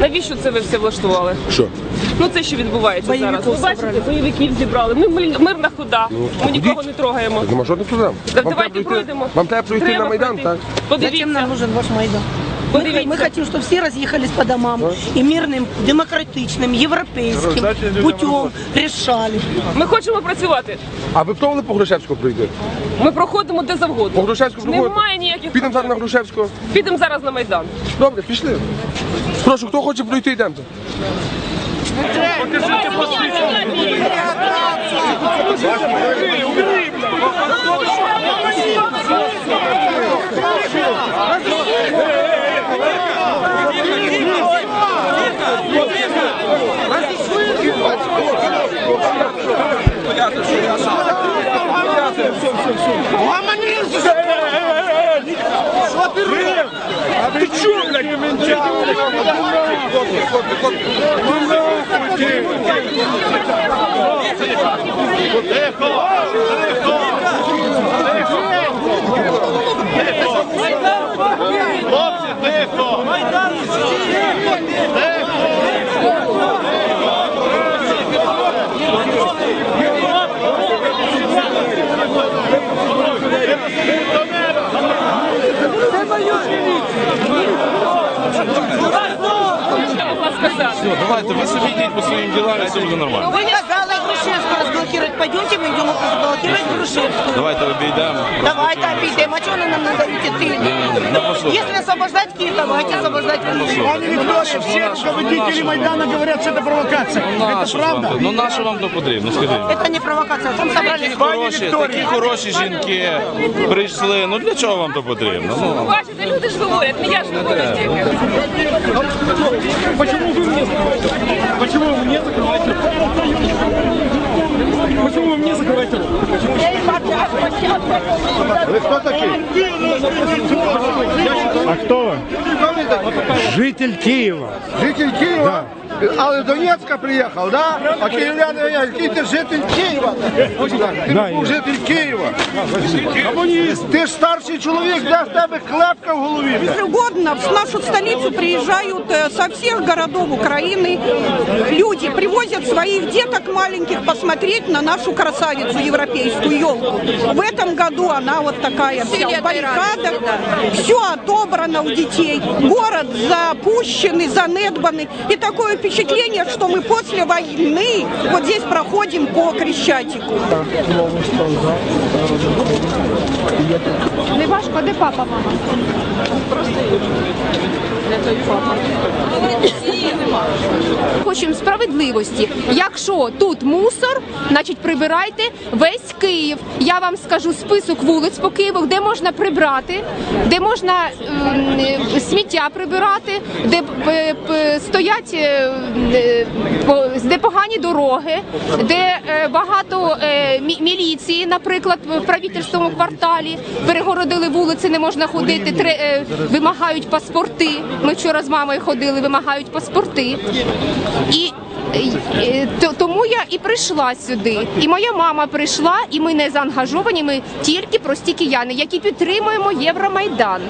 Навіщо це ви все влаштували? Що? Ну це що відбувається зараз? Ви бачите, бойовиків зібрали. Ми миль- мирна хода. Ми нікого не трогаємо. Нема жодних проблем. Так Вам давайте треба пройдемо. Вам треба пройти Треба на Майдан, пройти. так? Зачем Подивіться. нам нужен ваш Майдан? Мы, Подивіться. мы хотим, чтобы все разъехались по домам и мирным, демократичным, европейским путем решали. Ми хочемо працювати. А ви пробували по Грушевську пройти? Ми проходимо де По завгодно. Грушевську проходите? Немає ніяких Підемо зараз на проблем. Грушевську. Підемо зараз на майдан. Добре, пішли. Прошу, хто хоче пройти, йдемо. Будь сядьте. Давайте, ви собі йдіть по своїм ділам, і все буде нормально. Вы сказали Грушевскую разблокировать. Пойдемте, мы идем разблокировать Грушевскую. Давайте обійдемо. Давайте обидим. А что вы нам надаете ты? Ну, послухайте. Если освобождать Киев, давайте освобождать Киев. Пане Виктория, все руководители Майдана говорят, что это провокация. Ну, Это нащо ж вам правда? то? Ну нащо вам то потрібно? Скажіть. Это не провокация. Там собрались Хороші, такі хороші жінки прийшли. Ну для чого вам то потрібно? Ну, Бачите, люди ж говорять, не я ж говорю тільки. Почему вы мне закрываете? Почему вы мне закрываете? Почему вы мне закрываете? Ви хто такий? А кто вы? Житель Киева. Житель Києва, але з Донецька приїхав, да? А київляни, який ти житель Києва? Ти Да, був я. житель Києва. Коммунист. Ти ж старший чоловік, де в тебе клепка в голові? Ежегодно в нашу столицу приезжают э, со всех городов Украины люди, привозят своих деток маленьких посмотреть на нашу красавицу европейскую елку. В этом году она вот такая вся в баррикадах, все отобрано у детей, город запущенный, занедбанный. И такое впечатление, что мы после войны вот здесь проходим по Крещатику. Не важко, де папа, мама? Хочемо справедливості. Якщо тут мусор, значить прибирайте весь Київ. Я вам скажу список вулиць по Києву, де можна прибрати, де можна е, сміття прибирати, де е, стоять е, е, де погані дороги, де е, багато е, мі- міліції, наприклад, в правительському кварталі перегородили вулиці, не можна ходити, тре- е, вимагають паспорти. Ми вчора з мамою ходили, вимагають паспорти. І то- тому я і прийшла сюди. І моя мама прийшла, і ми не заангажовані. Ми тільки прості кияни, які підтримуємо Євромайдан.